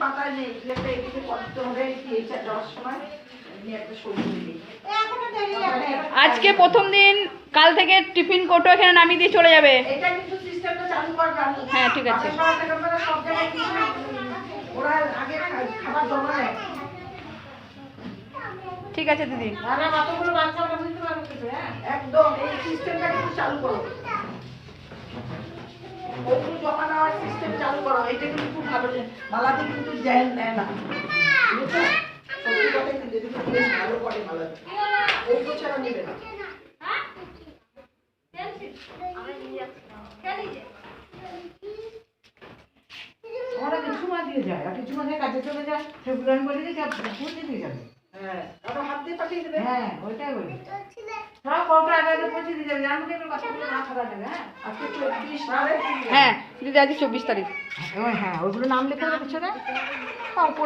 পাতায় নেই এদিকে পড়তে হবে যাওয়ার সময়। নিয়ে একটা সবজি দিই এখনও দেরি আছে। আজকে প্রথম দিন কাল থেকে টিফিন কোটো এখানে নামিয়ে দিয়ে চলে যাবে। এটা কিন্তু সিস্টেমটা চালু করবে আমি হ্যাঁ, ঠিক আছে। ঠিক আছে দিদি। হ্যাঁ? একদম এই সিস্টেমটা কিন্তু চালু করো। এটা কিন্তু খুব ভালো যে মালাতে কিন্তু জ্যান নেয় না। সত্যি কথাই কিন্তু এটা কিন্তু বেশ ভালো করে মালাতে ওগুলো ছাড়া নেবে না। ওরা কিছু মা দিয়ে যায় আর কিছু মাঝে কাজে চলে যায় সেগুলো আমি বলি যে পৌঁছে দিয়ে যাবে। হ্যাঁ ওটা হাত দিয়ে পাঠিয়ে দেবে। হ্যাঁ ওইটাই বলি। হ্যাঁ তারিখ। হ্যাঁ দিদি আজকে চব্বিশ তারিখ। হ্যাঁ ওইগুলো নাম লেখা দেবে পিছনে।